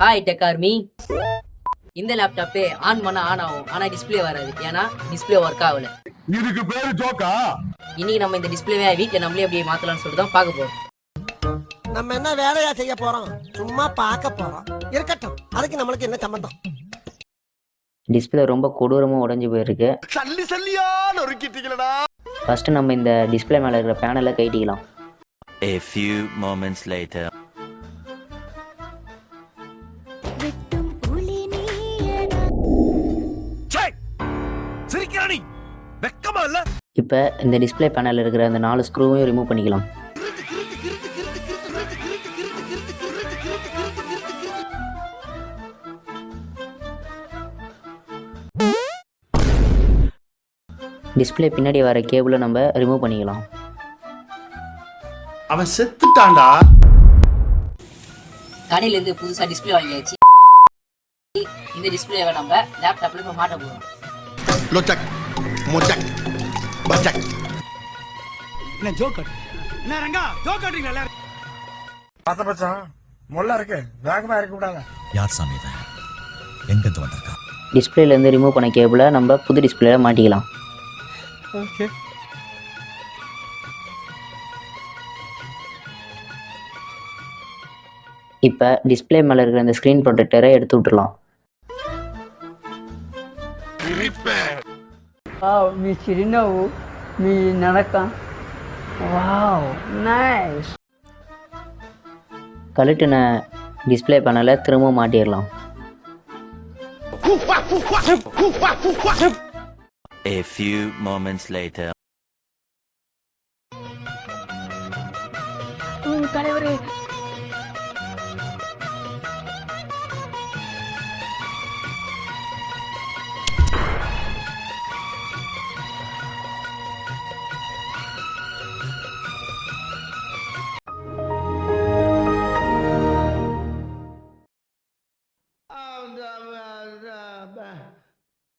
Hi tech army இந்த laptop on பண்ண on ஆகும். ஆனா டிஸ்ப்ளே வராது. ஏன்னா டிஸ்ப்ளே ஒர்க் ஆகல. இதுக்கு பேரு ஜோக்கா இன்னைக்கு நம்ம இந்த டிஸ்ப்ளேவை வீட்டில் நம்மளே அப்படியே மாத்தலாம்னு சொல்லிட்டு தான் பார்க்க போறோம். நம்ம என்ன வேலையா செய்ய போறோம்? சும்மா பார்க்க போறோம். இருக்கட்டும். அதுக்கு நம்மளுக்கு என்ன சம்பந்தம்? டிஸ்பிளே ரொம்ப கொடூரமாக உடஞ்சி போயிருக்கு. சல்லி சல்லியா நொறுக்கிட்டீங்களடா. ஃபஸ்ட்டு நம்ம இந்த டிஸ்பிளே மேலே இருக்கிற பேனலை கைட்டிக்கலாம். A few moments later. வெக்கமா இல்ல? இப்போ இந்த டிஸ்பிளே பேனலில் இருக்கிற அந்த நாலு ஸ்க்ரூவையும் ரிமூவ் பண்ணிக்கலாம். டிஸ்பிளே பின்னாடி வர கேபிளை நம்ம ரிமூவ் பண்ணிக்கலாம். அவன் செத்துட்டான்டா. கடையில இருந்து புதுசா டிஸ்ப்ளே வாங்கியாச்சு. இந்த டிஸ்ப்ளேவை நம்ம லேப்டாப்ல இப்ப மாட்ட போறோம். லொச்சக் மொச்சக் பச்சக் என்ன ஜோக். என்ன ரங்கா ஜோக் எல்லாரும்? பத்த பச்சான் முள்ள இருக்கு. வேகமா இருக்க கூடாது யார் சாமி இவன்? எங்கிருந்து வந்திருக்கான் டிஸ்பிளேலேருந்து ரிமூவ் பண்ண கேபிளை நம்ம புது டிஸ்பிளேல மாட்டிக்கலாம். இப்போ டிஸ்பிளே மேலே இருக்கிற அந்த ஸ்க்ரீன் ப்ரொடெக்டரை எடுத்து விட்டுறலாம். వావ్ మీ చిరునవ్వు మీ నడక వావ్ నైస్ கழட்டின டிஸ்பிளே பேனலை திரும்ப மாட்டிடலாம் A few moments later.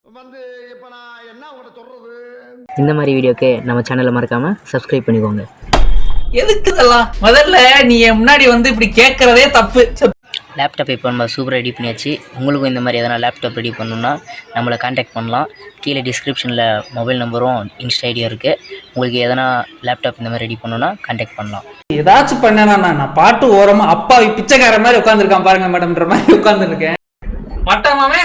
வந்து இப்ப நான் என்ன உங்கள்கிட்ட சொல்றது? இந்த மாதிரி வீடியோக்கு நம்ம சேனலை மறக்காமல் சப்ஸ்கிரைப் பண்ணிக்கோங்க. எதுக்கு இதெல்லாம்? முதல்ல நீ என் முன்னாடி வந்து இப்படி கேட்கறதே தப்பு. லேப்டாப் இப்போ நம்ம சூப்பர் ரெடி பண்ணியாச்சு. உங்களுக்கும் இந்த மாதிரி எதனா லேப்டாப் ரெடி பண்ணணும்னா நம்மளை காண்டாக்ட் பண்ணலாம். கீழே டிஸ்கிரிப்ஷனில் மொபைல் நம்பரும் இன்ஸ்டா ஐடியும் இருக்குது உங்களுக்கு எதனா லேப்டாப் இந்த மாதிரி ரெடி பண்ணணும்னா காண்டாக்ட் பண்ணலாம். ஏதாச்சும் பண்ணனா நான் பாட்டு ஓரமா அப்பாவி பிச்சைக்கார மாதிரி உட்காந்துருக்கான் பாருங்க மேடம்ன்ற மாதிரி உட்காந்துருக்கேன் மட்டமாவே